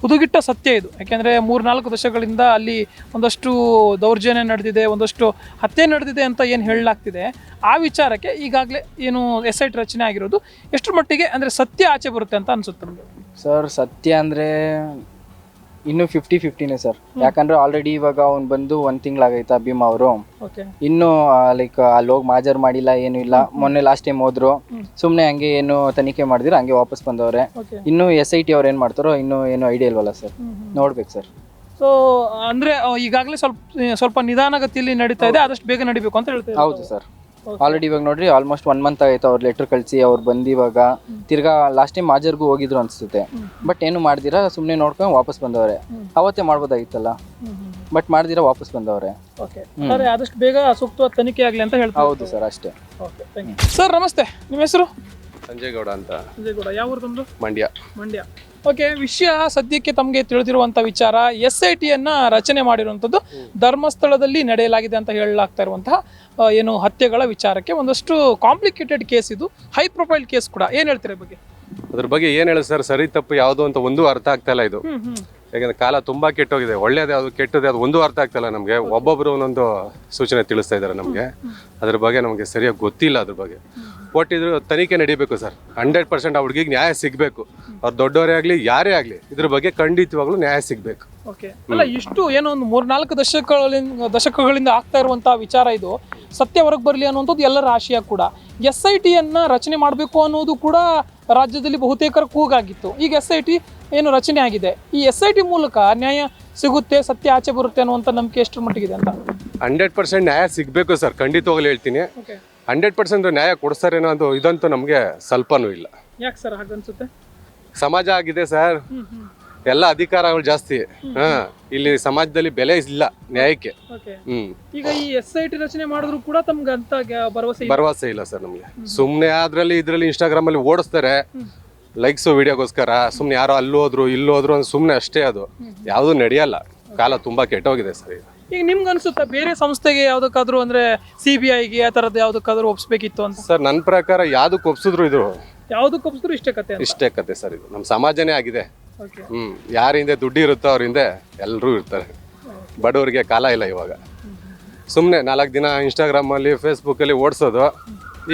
ಹುದುಗಿಟ್ಟ ಸತ್ಯ ಇದು. ಯಾಕೆಂದರೆ ಮೂರ್ನಾಲ್ಕು ದಶಕಗಳಿಂದ ಅಲ್ಲಿ ಒಂದಷ್ಟು ದೌರ್ಜನ್ಯ ನಡೆದಿದೆ, ಒಂದಷ್ಟು ಹತ್ಯೆ ನಡೆದಿದೆ ಅಂತ ಏನು ಹೇಳಲಾಗ್ತಿದೆ, ಆ ವಿಚಾರಕ್ಕೆ ಈಗಾಗಲೇ ಏನು ಎಸ್ ಐ ಟಿ ರಚನೆ ಆಗಿರೋದು ಎಷ್ಟರ ಮಟ್ಟಿಗೆ ಅಂದರೆ ಸತ್ಯ ಆಚೆ ಬರುತ್ತೆ ಅಂತ ಅನ್ಸುತ್ತೆ ಸರ್, ಸತ್ಯ ಅಂದ್ರೆ ಇನ್ನು ಫಿಫ್ಟಿ ಫಿಫ್ಟಿನೇ ಸರ್. ಯಾಕಂದ್ರೆ ಆಲ್ರೆಡಿ ಇವಾಗ ಅವ್ನು ಬಂದು ಒಂದ್ ತಿಂಗಳಾಗೈತಾ ಭೀಮ್ ಅವರು. ಓಕೆ ಇನ್ನು ಲೈಕ್ ಅಲ್ಲಿ ಹೋಗಿ ಮಾಜರ್ ಮಾಡಿಲ್ಲ ಏನು ಇಲ್ಲ. ಮೊನ್ನೆ ಲಾಸ್ಟ್ ಟೈಮ್ ಹೋದ್ರು. ಸುಮ್ಮನೆ ಹಂಗೆ ಏನು ತನಿಖೆ ಮಾಡಿದ್ರೆ ಹಂಗೆ ವಾಪಸ್ ಬಂದವ್ರೆ. ಓಕೆ ಇನ್ನು ಎಸ್ ಐ ಟಿ ಅವ್ರು ಏನು ಮಾಡ್ತಾರೋ ಇನ್ನೂ ಏನು ಐಡಿಯಾ ಇಲ್ವಲ್ಲ ಸರ್. ನೋಡ್ಬೇಕು ಸರ್. ಸೊ ಅಂದ್ರೆ ಈಗಾಗಲೇ ಸ್ವಲ್ಪ ಸ್ವಲ್ಪ ನಿಧಾನಗತಿಯಲ್ಲಿ ನಡೀತಾ ಇದೆ ಆದಷ್ಟು ಬೇಗ ನಡಿಬೇಕು ಅಂತ ಹೇಳ್ತೀವಿ ಹೌದು ಸರ್. ಆಲ್ರೆಡಿ ಇವಾಗ ನೋಡ್ರಿ ಆಲ್ಮೋಸ್ಟ್ ಒನ್ ಮಂತ್ ಆಯ್ತು ಅವ್ರ ಲೆಟರ್ ಕಳಿಸಿ ಅವ್ರು ಬಂದು ಇವಾಗ ತಿರ್ಗಾ ಲಾಸ್ಟ್ ಟೈಮ್ ಮಾಜರ್ಗೂ ಹೋಗಿದ್ರು ಅನ್ಸುತ್ತೆ. ಬಟ್ ಏನು ಮಾಡ್ದಿರಾ ಸುಮ್ಮನೆ ನೋಡ್ಕೊಂಡು ವಾಪಸ್ ಬಂದವ್ರೆ. ಅವತ್ತೇ ಮಾಡ್ಬೋದಾಗಿತ್ತಲ್ಲ? ಬಟ್ ಮಾಡ್ದಿರಾ ವಾಪಸ್ ಬಂದವ್ರೆ. ಓಕೆ ಸರ್ ಆದಷ್ಟು ಬೇಗ ಸೂಕ್ತವಾದ ತನಿಖೆ ಆಗಲಿ ಅಂತ ಹೇಳ್ತಾರೆ ಹೌದು ಸರ್ ಅಷ್ಟೇ. ಓಕೆ ಥ್ಯಾಂಕ್ ಯು ಸರ್ ನಮಸ್ತೆ. ನಿಮ್ಮ ಹೆಸರು? ಸಂಜಯ್ ಗೌಡ ಅಂತ. ಸಂಜಯ್ ಗೌಡ ಯಾವ ಊರು ತಮ್ಮದು ಮಂಡ್ಯ. ಮಂಡ್ಯ. ಓಕೆ ವಿಷಯ ಸದ್ಯಕ್ಕೆ ತಮಗೆ ತಿಳಿದಿರುವಂಥ ವಿಚಾರ ಎಸ್ ಐ ಟಿಯನ್ನು ರಚನೆ ಮಾಡಿರುವಂಥದ್ದು ಧರ್ಮಸ್ಥಳದಲ್ಲಿ ನಡೆಯಲಾಗಿದೆ ಅಂತ ಹೇಳಲಾಗ್ತಾ ಇರುವಂತಹ ಏನು ಹತ್ಯೆಗಳ ವಿಚಾರಕ್ಕೆ ಒಂದಷ್ಟು ಕಾಂಪ್ಲಿಕೇಟೆಡ್ ಕೇಸ್ ಇದು ಹೈ ಪ್ರೊಫೈಲ್ ಕೇಸ್ ಕೂಡ. ಏನು ಹೇಳ್ತೀರಾ ಬಗ್ಗೆ? ಅದ್ರ ಬಗ್ಗೆ ಏನು ಹೇಳಿ ಸರ್ ಸರಿ ತಪ್ಪು ಯಾವುದು ಅಂತ ಒಂದು ಅರ್ಥ ಆಗ್ತಾ ಇಲ್ಲ ಇದು. ಯಾಕಂದ್ರೆ ಕಾಲ ತುಂಬಾ ಕೆಟ್ಟೋಗಿದೆ. ಒಳ್ಳೇದೇ ಅದು ಕೆಟ್ಟದೇ ಅದು ಒಂದು ಅರ್ಥ ಆಗ್ತಲ್ಲ ನಮಗೆ. ಒಬ್ಬೊಬ್ರು ಒಂದೊಂದು ಸೂಚನೆ ತಿಳಿಸ್ತಾ ಇದ್ದಾರೆ ನಮಗೆ. ಅದ್ರ ಬಗ್ಗೆ ನಮಗೆ ಸರಿಯಾಗಿ ಗೊತ್ತಿಲ್ಲ ಅದ್ರ ಬಗ್ಗೆ. ಕೊಟ್ಟಿದ್ರು ತನಿಖೆ ನಡೀಬೇಕು ಸರ್. ಹಂಡ್ರೆಡ್ ಪರ್ಸೆಂಟ್ ಆ ಹುಡುಗಿಗೆ ನ್ಯಾಯ ಸಿಗಬೇಕು. ಅವ್ರು ದೊಡ್ಡವರೇ ಆಗಲಿ ಯಾರೇ ಆಗಲಿ ಇದ್ರ ಬಗ್ಗೆ ಖಂಡಿತವಾಗ್ಲೂ ನ್ಯಾಯ ಸಿಗಬೇಕು. ಓಕೆ ಅಲ್ಲ ಇಷ್ಟು ಏನೋ ಒಂದು ಮೂರ್ನಾಲ್ಕು ದಶಕಗಳಿಂದ ದಶಕಗಳಿಂದ ಆಗ್ತಾ ಇರುವಂತಹ ವಿಚಾರ ಇದು. ಸತ್ಯ ಹೊರಗೆ ಬರಲಿ ಅನ್ನುವಂಥದ್ದು ಎಲ್ಲರ ಆಶಯ ಕೂಡ. ಎಸ್ ಐ ಟಿಯನ್ನ ರಚನೆ ಮಾಡಬೇಕು ಅನ್ನೋದು ಕೂಡ ರಾಜ್ಯದಲ್ಲಿ ಬಹುತೇಕರ ಕೂಗಾಗಿತ್ತು. ಈಗ ಎಸ್ ಐ ಟಿ ಏನು ರಚನೆ ಆಗಿದೆ? ಈ ಎಸ್ ಐ ಟಿ ಮೂಲಕ ನ್ಯಾಯ ಸಿಗುತ್ತೆ ಸತ್ಯ ಆಚೆ ಬರುತ್ತೆ ಅನ್ನುವಂಥ ನಂಬಿಕೆ ಎಷ್ಟರ ಮಟ್ಟಿಗಿದೆ ಅಂತ? ಹಂಡ್ರೆಡ್ ಪರ್ಸೆಂಟ್ ನ್ಯಾಯ ಸಿಗಬೇಕು ಸರ್ ಖಂಡಿತವಾಗ್ಲೂ ಹೇಳ್ತೀನಿ. ಹಂಡ್ರೆಡ್ ಪರ್ಸೆಂಟ್ ನ್ಯಾಯ ಕೊಡಿಸ್ತಾರೇನೋ ಅದು ಇದಂತೂ ನಮಗೆ ಸ್ವಲ್ಪನೂ ಇಲ್ಲ. ಯಾಕೆ ಸರ್ ಹಾಗನ್ಸುತ್ತೆ? ಸಮಾಜ ಆಗಿದೆ ಸರ್. ಎಲ್ಲ ಅಧಿಕಾರಗಳು ಜಾಸ್ತಿ. ಹಾ ಇಲ್ಲಿ ಸಮಾಜದಲ್ಲಿ ಬೆಲೆ ಇಲ್ಲ ನ್ಯಾಯಕ್ಕೆ. ಹ್ಮ್. ಈಗ ಈ ಎಸ್ ಐ ಟಿ ರಚನೆ ಮಾಡಿದ್ರು ಕೂಡ ತಮ್ಗೆ ಅಂತ ಭರವಸೆ ಇಲ್ಲ? ಭರವಸೆ ಇಲ್ಲ ಸರ್ ನಮ್ಗೆ. ಸುಮ್ಮನೆ ಅದ್ರಲ್ಲಿ ಇದ್ರಲ್ಲಿ ಇನ್ಸ್ಟಾಗ್ರಾಮ್ ಅಲ್ಲಿ ಓಡಿಸ್ತಾರೆ. ಲೈಕ್ಸು ವಿಡಿಯೋಗೋಸ್ಕರ ಸುಮ್ಮನೆ ಯಾರೋ ಅಲ್ಲಿ ಹೋದ್ರು ಇಲ್ಲಿ ಹೋದ್ರು ಅಂತ ಸುಮ್ಮನೆ ಅಷ್ಟೇ ಅದು. ಯಾವುದು ನಡೆಯಲ್ಲ. ಕಾಲ ತುಂಬಾ ಕೆಟ್ಟೋಗಿದೆ ಸರ್. ಈಗ ಈಗ ನಿಮ್ಗೆ ಅನ್ಸುತ್ತಾ ಬೇರೆ ಸಂಸ್ಥೆಗೆ ಯಾವ್ದಕ್ಕಾದ್ರೂ ಅಂದ್ರೆ ಸಿ ಬಿ ಐಗೆ ಆ ಥರದ್ದು ಯಾವ್ದಕ್ಕಾದ್ರೂ ಒಪ್ಸ್ಬೇಕಿತ್ತು ಅಂತ? ಸರ್ ನನ್ನ ಪ್ರಕಾರ ಯಾವ್ದಕ್ಕೆ ಒಪ್ಸಿದ್ರು ಇದು? ಯಾವ್ದಕ್ಕೆ ಒಪ್ಸಿದ್ರು ಇಷ್ಟೇ ಕತೆ ಅಂತ? ಇಷ್ಟೇ ಕತೆ ಸರ್ ಇದು. ನಮ್ಮ ಸಮಾಜನೇ ಆಗಿದೆ. ಓಕೆ ಹ್ಮ್ ಯಾರ ಹಿಂದೆ ದುಡ್ಡು ಇರುತ್ತೋ ಅವ್ರ ಹಿಂದೆ ಎಲ್ಲರೂ ಇರ್ತಾರೆ. ಬಡವರಿಗೆ ಕಾಲ ಇಲ್ಲ ಇವಾಗ. ಸುಮ್ಮನೆ ನಾಲ್ಕು ದಿನ ಇನ್ಸ್ಟಾಗ್ರಾಮಲ್ಲಿ ಫೇಸ್ಬುಕ್ಕಲ್ಲಿ ಓಡಿಸೋದು.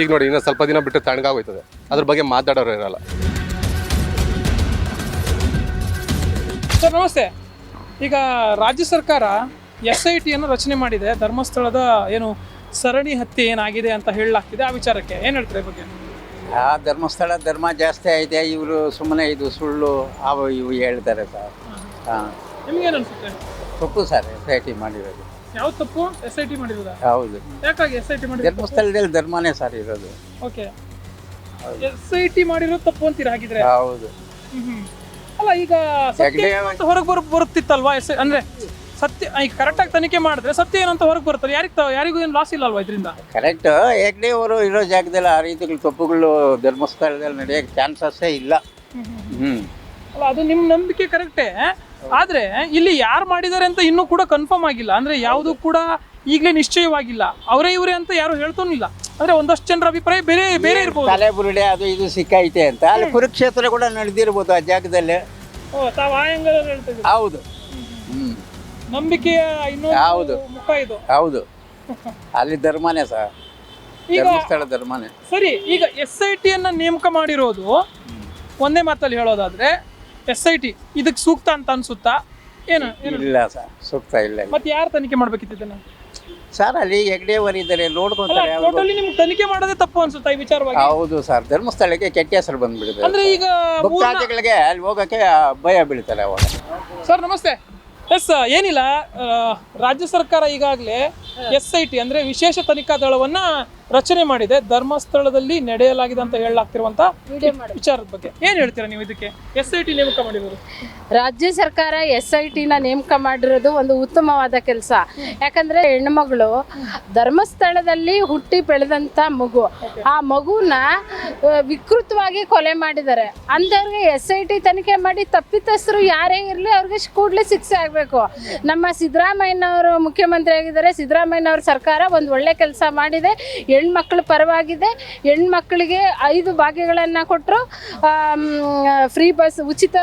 ಈಗ ನೋಡಿ ಇನ್ನೂ ಸ್ವಲ್ಪ ದಿನ ಬಿಟ್ಟು ತಣ್ಣಗಾಗೋಯ್ತದೆ ಅದ್ರ ಬಗ್ಗೆ ಮಾತಾಡೋರು ಇರಲ್ಲ. ಸರ್ ನಮಸ್ತೆ. ಈಗ ರಾಜ್ಯ ಸರ್ಕಾರ ಎಸ್ ಐ ಟಿಯನ್ನು ರಚನೆ ಮಾಡಿದೆ. ಧರ್ಮಸ್ಥಳದ ಏನು ಸರಣಿ ಹತ್ಯೆ ಏನಾಗಿದೆ ಅಂತ ಹೇಳಲಾಗ್ತಿದೆ. ಆ ವಿಚಾರಕ್ಕೆ ಏನು ಹೇಳ್ತಾರೆ ಬಗ್ಗೆ? ಆ ಧರ್ಮಸ್ಥಳ ಧರ್ಮ ಜಾಸ್ತಿ ಐತೆ ಇವರು ಸುಮ್ಮನೆ ಇದು ಸುಳ್ಳು ಅವು ಇವು ಹೇಳ್ತಾರೆ ಸರ್. ಹಾಂ. ನಿಮ್ಗೇನು ಅನ್ಸುತ್ತೆ? ತಪ್ಪು ಸರ್ ಎಸ್ ಐ ಟಿ ಮಾಡಿರೋದು. ಯಾವ ತಪ್ಪು? ಎಸ್ ಐ ಟಿ ಮಾಡಿರೋದು? ಹೌದು. ಯಾಕಾಗಿ ಎಸ್ ಐ ಟಿ ಮಾಡಿರೋದು? ಧರ್ಮಸ್ಥಳದಲ್ಲಿ ಧರ್ಮನೇ ಸರ್ ಇರೋದು. ಓಕೆ. ಎಸ್ ಐ ಟಿ ಮಾಡಿರೋದು ತಪ್ಪು ಅಂತೀರಾ ಹಾಗಿದ್ರೆ? ಹೌದು. ಹ್ಮ್. ಅಲ್ಲ ಈಗ ಸತ್ಯ ಏನಂತ ಹೊರಗೆ ಬರ್ ಬರುತ್ತಿತ್ತಲ್ವಾ? ಎಸ್ ಅಂದ್ರೆ ಸತ್ಯ ಈಗ ಕರೆಕ್ಟಾಗಿ ತನಿಖೆ ಮಾಡಿದ್ರೆ ಸತ್ಯ ಏನಂತ ಹೊರಗೆ ಬರುತ್ತಲ್ಲ? ಯಾರಿಗ ಯಾರಿಗೂ ಏನು ಲಾಸ್ ಇಲ್ಲ ಅಲ್ವಾ ಇದರಿಂದ? ಕರೆಕ್ಟ್ ಹೆಗ್ಡೆ ಅವರು ಇರೋ ಜಾಗದಲ್ಲಿ ಆ ರೀತಿಗಳು ತಪ್ಪುಗಳು ಧರ್ಮಸ್ಥಳದಲ್ಲಿ ನಡೆಯೋಕೆ ಚಾನ್ಸಸ್ಸೇ ಇಲ್ಲ. ಹ್ಞೂ ಅಲ್ಲ ಅದು ನಿಮ್ಮ ನಂಬಿಕೆ ಕರೆಕ್ಟೇ? ಆದ್ರೆ ಇಲ್ಲಿ ಯಾರು ಮಾಡಿದ್ದಾರೆ ಅಂತ ಇನ್ನೂ ಕೂಡ ಕನ್ಫರ್ಮ್ ಆಗಿಲ್ಲ. ಅಂದ್ರೆ ಯಾವುದು ಕೂಡ ಈಗಲೇ ನಿಶ್ಚಯವಾಗಿಲ್ಲ. ಅವರೇ ಇವರೇ ಅಂತ ಯಾರು ಹೇಳ್ತಾನಿಲ್ಲ ಅಂದ್ರೆ ಒಂದಷ್ಟು ಜನರ ಅಭಿಪ್ರಾಯ ಬೇರೆ ಬೇರೆ ಇರ್ಬೋದು. ತಲೆ ಬುರುಡೆ ಅದು ಇದು ಸಿಕ್ಕೈತೆ ಅಂತ. ಅಲ್ಲಿ ಕುರುಕ್ಷೇತ್ರ ಕೂಡ ನಡೆದಿರ್ಬೋದು ಆ ಜಾಗದಲ್ಲಿ. ಓ, ತಾವು ಆ angle ಅಲ್ಲಿ ಹೇಳ್ತಾ ಹೌದು. ನಂಬಿಕೆಯ ಹೌದು. ಇನ್ನೊಂದು ಮುಖ ಇದು. ಹೌದು. ಅಲ್ಲಿ ಧರ್ಮನೇ ಸರ್ ಈಗ ಧರ್ಮಸ್ಥಳ ಧರ್ಮನೇ. ಸರಿ ಈಗ ಎಸ್ ಐ ಟಿಯನ್ನ ನೇಮಕ ಮಾಡಿರೋದು. ಒಂದೇ ಮಾತಲ್ಲಿ ಹೇಳೋದಾದ್ರೆ ಎಸ್ ಐ ಟಿ ಇದಕ್ಕೆ ಸೂಕ್ತ ಅಂತ ಅನ್ಸುತ್ತಾ? ಏನು ಏನು? ಇಲ್ಲ ಸರ್ ಸೂಕ್ತ ಇಲ್ಲ ಇಲ್ಲ. ಮತ್ತೆ ಯಾರು ತನಿಖೆ ಮಾಡ್ಬೇಕಿತ್ತು ಇದನ್ನ? ಸರ್ ಅಲ್ಲಿ ಹೆಗ್ಡೆ ಇದ್ದಾರೆ ಅಲ್ಲ ನೋಡ್ಕೊಂತಾರೆ ಅವ್ರು. ಟೋಟಲಿ ನಿಮ್ಗೆ ತನಿಖೆ ಮಾಡೋದೇ ತಪ್ಪು ಅನ್ಸುತ್ತೆ ಈ ವಿಚಾರವಾಗಿ? ಹೌದು ಸರ್ ಧರ್ಮಸ್ಥಳಕ್ಕೆ ಕೆಟ್ಟ ಹೆಸರು ಬಂದ್ಬಿಡಿದೆ ಅಂದ್ರೆ ಈಗ ಮೂರ್ನ- ಭಕ್ತಾದಿಗಳಿಗೆ ಅಲ್ಲಿ ಹೋಗಕ್ಕೆ ಭಯ ಬೀಳ್ತಾರೆ ಅವಾಗ. ಸರ್ ನಮಸ್ತೆ. ಎಸ್ ಏನಿಲ್ಲ ಆ, ರಾಜ್ಯ ಸರ್ಕಾರ ಈಗಾಗಲೇ ಎಸ್ ಐ ಟಿ ಅಂದ್ರೆ ವಿಶೇಷ ತನಿಖಾ ದಳವನ್ನ ರಚನೆ ಮಾಡಿದೆ. ಧರ್ಮಸ್ಥಳದಲ್ಲಿ ನಡೆಯಲಾಗಿದೆ ಅಂತ ಹೇಳಲಾಗ್ತಿರುವಂತ ವಿಚಾರದ ಬಗ್ಗೆ. ಏನ್ ಹೇಳ್ತೀರಾ ನೀವು ಇದಕ್ಕೆ? ಎಸ್ ಐ ಟಿ ನೇಮಕ ಮಾಡಿರೋದು ರಾಜ್ಯ ಸರ್ಕಾರ ಎಸ್ ಐ ಟಿನ ನೇಮಕ ಮಾಡಿರೋದು ಒಂದು ಉತ್ತಮವಾದ ಕೆಲಸ. ಯಾಕಂದ್ರೆ ಹೆಣ್ಮಗಳು ಧರ್ಮಸ್ಥಳದಲ್ಲಿ ಹುಟ್ಟಿ ಬೆಳೆದಂತ ಮಗು. ಆ ಮಗುನ ವಿಕೃತವಾಗಿ ಕೊಲೆ ಮಾಡಿದ್ದಾರೆ. ಅಂಥವ್ರಿಗೆ ಎಸ್ ಐ ಟಿ ತನಿಖೆ ಮಾಡಿ ತಪ್ಪಿತಸ್ಥರು ಯಾರೇ ಇರಲಿ ಅವ್ರಿಗೆ ಕೂಡಲೇ ಶಿಕ್ಷೆ ಆಗಬೇಕು. ನಮ್ಮ ಸಿದ್ದರಾಮಯ್ಯನವರು ಮುಖ್ಯಮಂತ್ರಿ ಆಗಿದ್ದಾರೆ. ಸಿದ್ದರಾಮಯ್ಯನವ್ರ ಸರ್ಕಾರ ಒಂದು ಒಳ್ಳೆ ಕೆಲಸ ಮಾಡಿದೆ. ಹೆಣ್ಮಕ್ಳ ಪರವಾಗಿದೆ. ಹೆಣ್ಮಕ್ಳಿಗೆ ಐದು ಭಾಗ್ಯಗಳನ್ನು ಕೊಟ್ಟರು ಫ್ರೀ ಬಸ್ ಉಚಿತ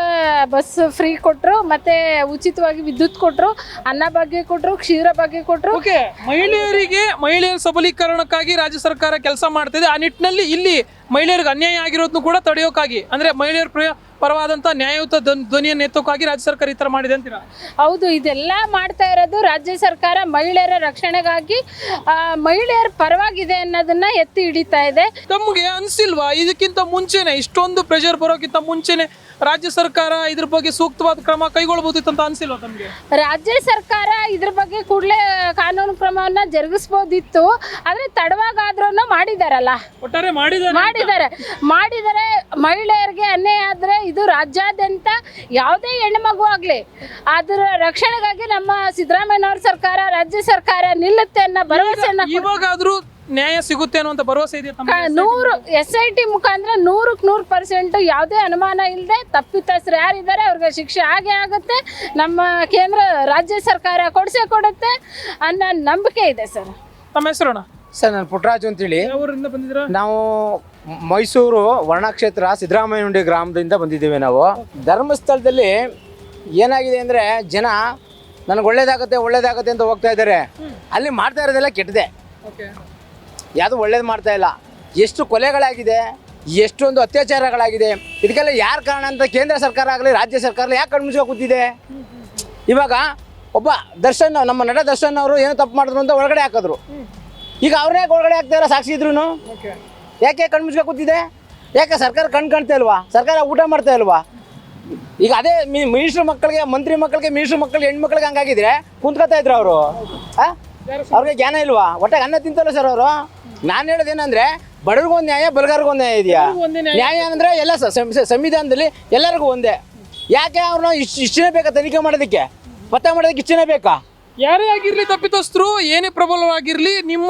ಬಸ್ ಫ್ರೀ ಕೊಟ್ಟರು ಮತ್ತು ಉಚಿತವಾಗಿ ವಿದ್ಯುತ್ ಕೊಟ್ಟರು ಅನ್ನ ಭಾಗ್ಯ ಕೊಟ್ಟರು ಕ್ಷೀರ ಭಾಗ್ಯ ಕೊಟ್ಟರು ಓಕೆ, ಮಹಿಳೆಯರಿಗೆ ಮಹಿಳೆಯರ ಸಬಲೀಕರಣಕ್ಕಾಗಿ ರಾಜ್ಯ ಸರ್ಕಾರ ಕೆಲಸ ಮಾಡ್ತಿದೆ. ಆ ನಿಟ್ಟಿನಲ್ಲಿ ಇಲ್ಲಿ ಮಹಿಳೆಯರಿಗೆ ಅನ್ಯಾಯ ಆಗಿರೋದನ್ನು ಕೂಡ ತಡೆಯೋಕ್ಕಾಗಿ. ಅಂದ್ರೆ ಮಹಿಳೆಯರ ಪ್ರಿಯ ಪರವಾದಂತ ನ್ಯಾಯಯುತ ಧ್ವನ್- ಧ್ವನಿಯನ್ನು ಎತ್ತೋಕ್ಕಾಗಿ ರಾಜ್ಯ ಸರ್ಕಾರ ಈ ಥರ ಮಾಡಿದೆ ಅಂತೀರಾ? ಹೌದು ಇದೆಲ್ಲ ಮಾಡ್ತಾ ಇರೋದು ರಾಜ್ಯ ಸರ್ಕಾರ ಮಹಿಳೆಯರ ರಕ್ಷಣೆಗಾಗಿ. ಆ, ಮಹಿಳೆಯರ ಪರವಾಗಿದೆ ಅನ್ನೋದನ್ನ ಎತ್ತಿ ಹಿಡಿತಾ ಇದೆ. ತಮ್ಗೆ ಅನ್ಸಿಲ್ವಾ? ಇದಕ್ಕಿಂತ ಮುಂಚೆನೆ ಇಷ್ಟೊಂದು ಪ್ರೆಷರ್ ಬರೋಕ್ಕಿಂತ ಮುಂಚೆನೆ ರಾಜ್ಯ ಸರ್ಕಾರ ಇದ್ರ ಬಗ್ಗೆ ಸೂಕ್ತವಾದ ಕ್ರಮ ಕೈಗೊಳ್ಳಬಹುದಿತ್ತು ಅಂತ ಅನ್ಸಿಲ್ವಾ ತಮಗೆ? ರಾಜ್ಯ ಸರ್ಕಾರ ಇದ್ರ ಬಗ್ಗೆ ಕೂಡಲೇ ಕಾನೂನು ಕ್ರಮವನ್ನ ಜರುಗಿಸ್ಬೋದಿತ್ತು ಆದ್ರೆ ತಡವಾಗಾದ್ರೂ ಮಾಡಿದಾರಲ್ಲ. ಒಟ್ಟಾರೆ ಮಾಡಿದ ಮಾಡಿದ್ದಾರೆ ಮಾಡಿದರೆ. ಮಹಿಳೆಯರಿಗೆ ಅನ್ಯಾಯ ಆದರೆ ಇದು ರಾಜ್ಯಾದ್ಯಂತ ಯಾವುದೇ ಹೆಣ್ಣುಮಗು ಆಗಲಿ ಅದರ ರಕ್ಷಣೆಗಾಗಿ ನಮ್ಮ ಸಿದ್ದರಾಮಯ್ಯನವ್ರ ಸರ್ಕಾರ ರಾಜ್ಯ ಸರ್ಕಾರ ನಿಲ್ಲುತ್ತೆ ಅನ್ನೋ ಭರವಸೆಯನ್ನ ಕೊಡ್- ಇವಾಗಾದ್ರೂ ನ್ಯಾಯ ಸಿಗುತ್ತೆ ಅನ್ನುವಂತ ಭರವಸೆ ಇದೆ ತಮ್ಮ ನೂರು ಎಸ್ ಐ ಟಿ ಮುಖಾಂತರ ನೂರಕ್ಕೆ ನೂರು ಪರ್ಸೆಂಟ್ ಯಾವುದೇ ಅನುಮಾನ ಇಲ್ಲದೆ ತಪ್ಪಿತಸ್ಥರು ಯಾರಿದ್ದಾರೆ ಅವ್ರಿಗೆ ಶಿಕ್ಷೆ ಆಗೇ ಆಗುತ್ತೆ. ನಮ್ಮ ಕೇಂದ್ರ ರಾಜ್ಯ ಸರ್ಕಾರ ಕೊಡಿಸೇ ಕೊಡುತ್ತೆ ಅನ್ನೋ ನಂಬಿಕೆ ಇದೆ ಸರ್. ತಮ್ಮ ಹೆಸರೋಣ ಸರ್ ನಾನು ಪುಟ್ಟರಾಜು ಅಂತೇಳಿ. ಅವರಿಂದ ಬಂದಿದ್ರು ನಾವು ಮೈಸೂರು ವರ್ಣಕ್ಷೇತ್ರ ಸಿದ್ದರಾಮಯ್ಯನುಂಡಿ ಗ್ರಾಮದಿಂದ ಬಂದಿದ್ದೇವೆ ನಾವು. ಧರ್ಮಸ್ಥಳದಲ್ಲಿ ಏನಾಗಿದೆ ಅಂದರೆ ಜನ ನನಗೆ ಒಳ್ಳೇದಾಗತ್ತೆ ಒಳ್ಳೇದಾಗತ್ತೆ ಅಂತ ಹೋಗ್ತಾ ಇದ್ದಾರೆ. ಅಲ್ಲಿ ಮಾಡ್ತಾ ಇರೋದೆಲ್ಲ ಕೆಟ್ಟದೆ ಓಕೆ ಯಾವುದು ಒಳ್ಳೇದು ಮಾಡ್ತಾ ಇಲ್ಲ. ಎಷ್ಟು ಕೊಲೆಗಳಾಗಿದೆ ಎಷ್ಟೊಂದು ಅತ್ಯಾಚಾರಗಳಾಗಿದೆ. ಇದಕ್ಕೆಲ್ಲ ಯಾರು ಕಾರಣ ಅಂತ ಕೇಂದ್ರ ಸರ್ಕಾರ ಆಗಲಿ ರಾಜ್ಯ ಸರ್ಕಾರ ಯಾಕೆ ಕಣ್ಮುಚ್ಕೋ ಕೂತಿದೆ? ಇವಾಗ ಒಬ್ಬ ದರ್ಶನ್ ನಮ್ಮ ನಟ ದರ್ಶನ್ ಅವರು ಏನು ತಪ್ಪು ಮಾಡಿದ್ರು ಅಂತ ಒಳಗಡೆ ಹಾಕಿದ್ರು. ಈಗ ಅವ್ರನ್ನೇ ಒಳಗಡೆ ಹಾಕ್ತಾ ಇಲ್ಲ ಸಾಕ್ಷಿ ಇದ್ರು ಯಾಕೆ ಕಣ್ಮುಚ್ಕೋ ಕೂತಿದೆ? ಯಾಕೆ ಸರ್ಕಾರ ಕಣ್ ಕಾಣ್ತಾ ಇಲ್ವಾ? ಸರ್ಕಾರ ಊಟ ಮಾಡ್ತಾ ಇಲ್ವಾ? ಈಗ ಅದೇ ಮಿ ಮಿನಿಸ್ಟ್ರ್ ಮಕ್ಕಳಿಗೆ ಮಂತ್ರಿ ಮಕ್ಕಳಿಗೆ ಮಿನಿಸ್ಟ್ರ್ ಮಕ್ಕಳಿಗೆ ಹೆಣ್ಮಕ್ಳಿಗೆ ಹಂಗಾಗಿದ್ರೆ ಕುಂತ್ಕೊತಾ ಇದ್ರು ಅವರು. ಅವ್ರಿಗೆ ಜ್ಞಾನ ಇಲ್ವಾ? ಒಟ್ಟಾಗ ಅನ್ನ ತಿಂತಲ್ಲ ಸರ್ ಅವರು. ನಾನು ಹೇಳೋದೇನಂದ್ರೆ ಬಡವ್ರಿಗೊಂದು ನ್ಯಾಯ ಬಲಗಾರಿಗೊಂದು ನ್ಯಾಯ ಇದೆಯಾ? ಒಂದೇ ನ್ಯಾಯ. ನ್ಯಾಯ ಅಂದ್ರೆ ಎಲ್ಲ ಸಂವಿಧಾನದಲ್ಲಿ ಎಲ್ಲರಿಗೂ ಒಂದೇ. ಯಾಕೆ ಅವ್ರನ್ನ ಇಷ್ಟು ಇಷ್ಟನೇ ಬೇಕಾ ತನಿಖೆ ಮಾಡೋದಕ್ಕೆ? ಪತ್ತೆ ಮಾಡೋದಕ್ಕೆ ಇಷ್ಟನೇ ಬೇಕಾ? ಯಾರೇ ಆಗಿರ್ಲಿ ತಪ್ಪಿತಸ್ಥರು ಏನೇ ಪ್ರಬಲವಾಗಿರ್ಲಿ ನಿಮ್ಮ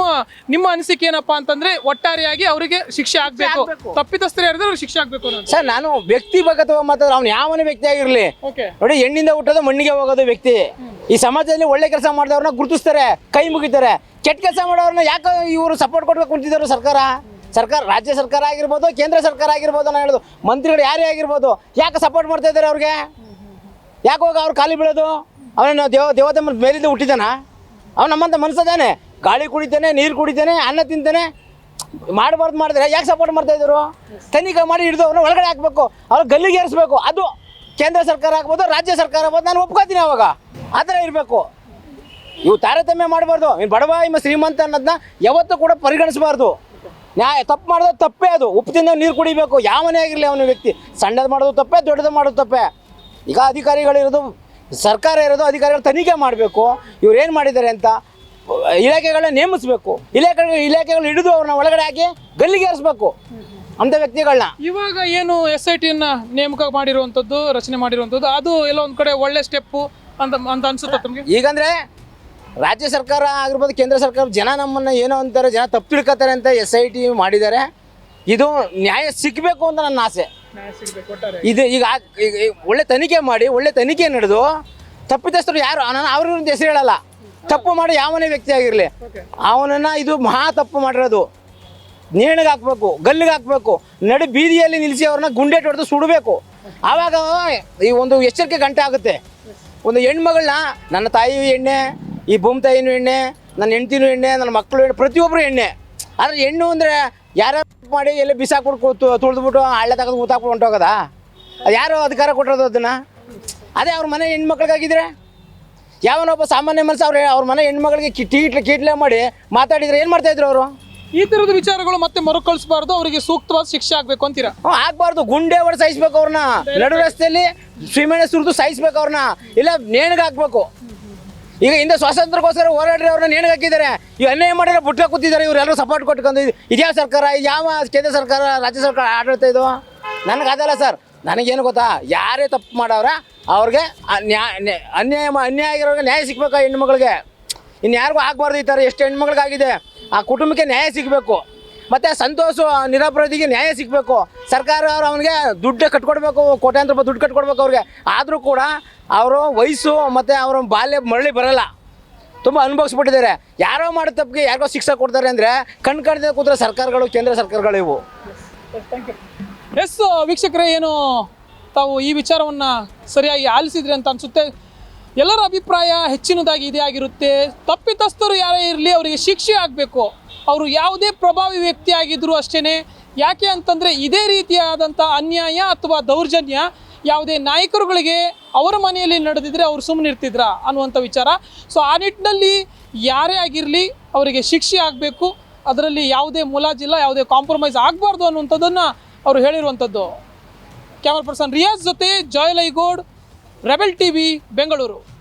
ನಿಮ್ಮ ಅನಿಸಿಕೆ ಏನಪ್ಪಾ ಅಂತಂದ್ರೆ ಒಟ್ಟಾರೆಯಾಗಿ ಅವರಿಗೆ ಶಿಕ್ಷೆ ಆಗ್ಬೇಕು. ತಪ್ಪಿತಸ್ಥರು ಯಾರಿದ್ರೆ ಅವ್ರಿಗೆ ಶಿಕ್ಷೆ ಆಗ್ಬೇಕು ಅನ್ನೋದು. ಸರ್ ನಾನು ವ್ಯಕ್ತಿ ಬಗ್ಗೆ ಮಾತಾದ್ರೆ ಅವ್ನು ಯಾವನೇ ವ್ಯಕ್ತಿ ಆಗಿರಲಿ. ಓಕೆ. ನೋಡಿ ಹೆಣ್ಣಿಂದ ಹುಟ್ಟೋದು ಮಣ್ಣಿಗೆ ಹೋಗೋದು ವ್ಯಕ್ತಿ. ಈ ಸಮಾಜದಲ್ಲಿ ಒಳ್ಳೆ ಕೆಲಸ ಮಾಡಿದವ್ರನ್ನ ಗುರುತಿಸ್ತಾರೆ ಕೈ ಮುಗಿತಾರೆ. ಕೆಟ್ಟ ಕೆಲಸ ಮಾಡೋರನ್ನ ಯಾಕೆ ಇವರು ಸಪೋರ್ಟ್ ಕೊಡ್ಬೇಕು ಕುಂತಿದ್ದಾರೆ ಸರ್ಕಾರ? ಸರ್ಕಾರ ರಾಜ್ಯ ಸರ್ಕಾರ ಆಗಿರ್ಬೋದು ಕೇಂದ್ರ ಸರ್ಕಾರ ಆಗಿರ್ಬೋದು ನಾನು ಹೇಳೋದು. ಮಂತ್ರಿಗಳು ಯಾರೇ ಆಗಿರ್ಬೋದು ಯಾಕೆ ಸಪೋರ್ಟ್ ಮಾಡ್ತಾ ಇದ್ದಾರೆ ಅವ್ರಿಗೆ? ಯಾಕೆ ಹೋಗಿ ಅವ್ರು ಖಾಲಿ ಬೀಳೋದು? ಅವನ ದೇವ ದೇವತೆ ಮೇಲಿಂದ ಹುಟ್ಟಿದಾನ? ಅವ್ನು ನಮ್ಮಂತ ಮನ್ಸದಾನೆ ಗಾಳಿ ಕುಡಿತಾನೆ, ನೀರು ಕುಡಿತಾನೆ, ಅನ್ನ ತಿಂತಾನೆ. ಮಾಡಬಾರ್ದು ಮಾಡಿದ್ರೆ ಯಾಕೆ ಸಪೋರ್ಟ್ ಮಾಡ್ತಾ ಇದ್ರು ತನಿಖೆ ಮಾಡಿ ಹಿಡಿದು ಅವ್ರನ್ನ ಒಳಗಡೆ ಹಾಕ್ಬೇಕು. ಅವ್ರು ಗಲ್ಲಿಗೆ ಏರಿಸ್ಬೇಕು. ಅದು ಕೇಂದ್ರ ಸರ್ಕಾರ ಆಗ್ಬೋದು, ರಾಜ್ಯ ಸರ್ಕಾರ ಆಗ್ಬೋದು, ನಾನು ಒಪ್ಕೋತೀನಿ ಅವಾಗ. ಆ ಥರ ಇರಬೇಕು. ಇವು ತಾರತಮ್ಯ ಮಾಡಬಾರ್ದು. ಇನ್ನು ಬಡವ ಇಮ್ಮ ಶ್ರೀಮಂತ ಅನ್ನೋದನ್ನ ಯಾವತ್ತೂ ಕೂಡ ಪರಿಗಣಿಸಬಾರ್ದು. ನ್ಯಾಯ ತಪ್ಪು ಮಾಡೋದು ತಪ್ಪೇ ಅದು. ಉಪ್ಪು ತಿಂದ ನೀರು ಕುಡಿಬೇಕು. ಯಾವನೇ ಆಗಿರಲಿ ಅವನ ವ್ಯಕ್ತಿ. ಸಣ್ಣದು ಮಾಡೋದು ತಪ್ಪೇ, ದೊಡ್ಡದು ಮಾಡೋದು ತಪ್ಪೇ. ಈಗ ಅಧಿಕಾರಿಗಳಿರೋದು ಸರ್ಕಾರ ಇರೋದು ಅಧಿಕಾರಿಗಳು ತನಿಖೆ ಮಾಡಬೇಕು. ಇವ್ರು ಏನು ಮಾಡಿದ್ದಾರೆ ಅಂತ ಇಲಾಖೆಗಳನ್ನ ನೇಮಿಸಬೇಕು. ಇಲಾಖೆಗಳು ಇಲಾಖೆಗಳು ಹಿಡಿದು ಅವ್ರನ್ನ ಒಳಗಡೆ ಹಾಕಿ ಗಲ್ಲಿಗೆ ಏರಿಸ್ಬೇಕು. ಅಂಥ ವ್ಯಕ್ತಿಗಳನ್ನ ಇವಾಗ ಏನು ಎಸ್ ಐ ಟಿಯನ್ನ ನೇಮಕ ಮಾಡಿರುವಂಥದ್ದು ರಚನೆ ಮಾಡಿರುವಂಥದ್ದು ಅದು ಎಲ್ಲ ಒಂದು ಕಡೆ ಒಳ್ಳೆ ಸ್ಟೆಪ್ಪು ಅಂತ ಅಂತ ಅನ್ಸುತ್ತಾ ತಮಗೆ? ಈಗಂದ್ರೆ ರಾಜ್ಯ ಸರ್ಕಾರ ಆಗಿರ್ಬೋದು ಕೇಂದ್ರ ಸರ್ಕಾರ ಜನ ನಮ್ಮನ್ನು ಏನೋ ಅಂತಾರೆ ಜನ ತಪ್ಪು ತಿಳ್ಕೊತಾರೆ ಅಂತ ಎಸ್ ಐ ಟಿ ಮಾಡಿದ್ದಾರೆ. ಇದು ನ್ಯಾಯ ಸಿಗಬೇಕು ಅಂತ ನನ್ನ ಆಸೆ. ಇದು ಈಗ ಒಳ್ಳೆ ತನಿಖೆ ಮಾಡಿ ಒಳ್ಳೆ ತನಿಖೆ ನಡೆದು ತಪ್ಪಿತಸ್ಥರು ಯಾರು ನಾನು ಅವ್ರ ಹೆಸರು ಹೇಳಲ್ಲ. ತಪ್ಪು ಮಾಡಿ ಯಾವನೇ ವ್ಯಕ್ತಿ ಆಗಿರಲಿ ಅವನನ್ನು ಇದು ಮಹಾ ತಪ್ಪು ಮಾಡಿರೋದು. ನೇಣಿಗೆ ಹಾಕ್ಬೇಕು ಗಲ್ಲಿಗೆ ಹಾಕ್ಬೇಕು ನಡು ಬೀದಿಯಲ್ಲಿ ನಿಲ್ಲಿಸಿ ಅವ್ರನ್ನ ಗುಂಡೆ ಹೊಡೆದು ಸುಡಬೇಕು. ಆವಾಗ ಈ ಒಂದು ಎಚ್ಚರಿಕೆ ಗಂಟೆ ಆಗುತ್ತೆ. ಒಂದು ಹೆಣ್ಮಗಳನ್ನ ನನ್ನ ತಾಯಿ ಎಣ್ಣೆ ಈ ಭೂಮಿ ತಾಯಿನೂ ಎಣ್ಣೆ ನನ್ನ ಹೆಂಡ್ತಿನೂ ಎಣ್ಣೆ ನನ್ನ ಮಕ್ಕಳು ಎಣ್ಣೆ ಪ್ರತಿಯೊಬ್ಬರು ಎಣ್ಣೆ ಆದರೆ ಹೆಣ್ಣು ಅಂದರೆ ಯಾರು ಮಾಡಿ ಎಲ್ಲಿ ಬಿಸಾಕ್ಬಿಟ್ಟು ತುಳಿದ್ಬಿಟ್ಟು ಹಳ್ಳ ತೆಗೆದು ಊತಾಕ್ಬಿಟ್ಟು ಹೊಂಟೋಗೋದಾ? ಅದು ಯಾರು ಅಧಿಕಾರ ಕೊಟ್ಟಿರೋದು ಅದನ್ನು? ಅದೇ ಅವ್ರ ಮನೆ ಹೆಣ್ಮಕ್ಳಿಗಾಗಿದ್ರೆ? ಯಾವನೊಬ್ಬ ಸಾಮಾನ್ಯ ಮನಸ್ಸು ಅವ್ರ ಅವ್ರ ಮನೆ ಹೆಣ್ಮಗಳಿಗೆ ಕಿ ಟೀಟ್ಲೆ ಕೀಟ್ಲೆ ಮಾಡಿ ಮಾತಾಡಿದ್ರೆ ಏನು ಮಾಡ್ತಾಯಿದ್ರು ಅವರು? ಈ ತರದ ವಿಚಾರಗಳು ಮತ್ತೆ ಮರುಕಳಿಸಬಾರ್ದು ಅವರಿಗೆ ಸೂಕ್ತವಾದ ಶಿಕ್ಷೆ ಆಗಬೇಕು ಅಂತೀರಾ? ಆಗ್ಬಾರ್ದು. ಗುಂಡೆ ಹೊಡೆದು ಸಾಯಿಸ್ಬೇಕು ಅವ್ರನ್ನ. ನಡು ರಸ್ತೆಯಲ್ಲಿ ಸೀಮೆಣ್ಣೆ ಸುರಿದು ಸಾಯಿಸ್ಬೇಕು ಅವ್ರನ್ನ. ಇಲ್ಲ ನೇಣಿಗೆ ಹಾಕ್ಬೇಕು ಈಗ ಹಿಂದೆ ಸ್ವಾತಂತ್ರ್ಯಕ್ಕೋಸ್ಕರ ಹೋರಾಡ್ರಿ ಅವ್ರನ್ನ ನೇಣಿಗೆ ಹಾಕಿದ್ದಾರೆ. ಈ ಅನ್ಯಾಯ ಮಾಡಿದ್ರೆ ಬುಟ್ಟ ಕೂತಿದ್ದಾರೆ, ಇವರೆಲ್ಲರೂ ಸಪೋರ್ಟ್ ಕೊಟ್ಕೊಂಡು ಇದು ಇದ್ಯಾವ ಸರ್ಕಾರ ಯಾವ ಕೇಂದ್ರ ಸರ್ಕಾರ, ರಾಜ್ಯ ಸರ್ಕಾರ ಆಡಳಿತ ಇದು? ನನಗೆ ಅದಲ್ಲ ಸರ್ ನನಗೇನು ಗೊತ್ತಾ? ಯಾರೇ ತಪ್ಪು ಮಾಡವ್ರ ಅವ್ರಿಗೆ ನ್ಯಾಯ ಅನ್ಯಾಯ ಅನ್ಯಾಯ ಆಗಿರೋರಿಗೆ ನ್ಯಾಯ ಸಿಗ್ಬೇಕು ಹೆಣ್ಮಕ್ಳಿಗೆ ಇನ್ನು ಯಾರಿಗೂ ಆಗಬಾರ್ದು ಈ ಥರ ಎಷ್ಟು ಹೆಣ್ಮಕ್ಳಿಗಾಗಿದೆ ಆ ಕುಟುಂಬಕ್ಕೆ ನ್ಯಾಯ ಸಿಗಬೇಕು. ಮತ್ತು ಸಂತೋಷ, ನಿರಪರಾಧಿಗೆ ನ್ಯಾಯ ಸಿಗಬೇಕು. ಸರ್ಕಾರ ಅವ್ರು ಅವನಿಗೆ ದುಡ್ಡು ಕಟ್ಕೊಡ್ಬೇಕು, ಕೋಟ್ಯಾಂತರ ರೂಪಾಯಿ ದುಡ್ಡು ಕಟ್ಕೊಡ್ಬೇಕು ಅವ್ರಿಗೆ. ಆದರೂ ಕೂಡ ಅವರು ವಯಸ್ಸು ಮತ್ತು ಅವರ ಬಾಲ್ಯ ಮರಳಿ ಬರಲ್ಲ. ತುಂಬ ಅನುಭವಿಸ್ಬಿಟ್ಟಿದ್ದಾರೆ. ಯಾರೋ ಮಾಡೋ ತಪ್ಪಿಗೆ ಯಾರಿಗೋ ಶಿಕ್ಷೆ ಕೊಡ್ತಾರೆ ಅಂದರೆ ಕಣ್ ಕಣ್ದೆ ಕೂತ್ರೆ ಸರ್ಕಾರಗಳು, ಕೇಂದ್ರ ಸರ್ಕಾರಗಳು ಇವು. ಎಸ್ ವೀಕ್ಷಕರೇ, ಏನು ತಾವು ಈ ವಿಚಾರವನ್ನು ಸರಿಯಾಗಿ ಆಲಿಸಿದ್ರಿ ಅಂತ ಅನ್ಸುತ್ತೆ. ಎಲ್ಲರ ಅಭಿಪ್ರಾಯ ಹೆಚ್ಚಿನದಾಗಿ ಇದೇ ಆಗಿರುತ್ತೆ. ತಪ್ಪಿತಸ್ಥರು ಯಾರೇ ಇರಲಿ ಅವರಿಗೆ ಶಿಕ್ಷೆ ಆಗಬೇಕು. ಅವರು ಯಾವುದೇ ಪ್ರಭಾವಿ ವ್ಯಕ್ತಿ ಆಗಿದ್ದರೂ ಅಷ್ಟೇ ಯಾಕೆ ಅಂತಂದರೆ ಇದೇ ರೀತಿಯಾದಂಥ ಅನ್ಯಾಯ ಅಥವಾ ದೌರ್ಜನ್ಯ ಯಾವುದೇ ನಾಯಕರುಗಳಿಗೆ ಅವರ ಮನೆಯಲ್ಲಿ ನಡೆದಿದ್ರೆ ಅವ್ರು ಸುಮ್ಮನೆ ಇರ್ತಿದ್ರ ಅನ್ನುವಂಥ ವಿಚಾರ. ಸೊ ಆ ನಿಟ್ಟಿನಲ್ಲಿ ಯಾರೇ ಆಗಿರಲಿ ಅವರಿಗೆ ಶಿಕ್ಷೆ ಆಗಬೇಕು. ಅದರಲ್ಲಿ ಯಾವುದೇ ಮುಲಾಜಿಲ್ಲ, ಯಾವುದೇ ಕಾಂಪ್ರಮೈಸ್ ಆಗಬಾರ್ದು ಅನ್ನುವಂಥದ್ದನ್ನು ಅವರು ಹೇಳಿರುವಂಥದ್ದು. ಕ್ಯಾಮರಾ ಪರ್ಸನ್ ರಿಯಾಜ್ ಜೊತೆ ಜಾಯ್ ಲೈಗೋಡ್ ರೆಬೆಲ್ ಟಿವಿ ಬೆಂಗಳೂರು.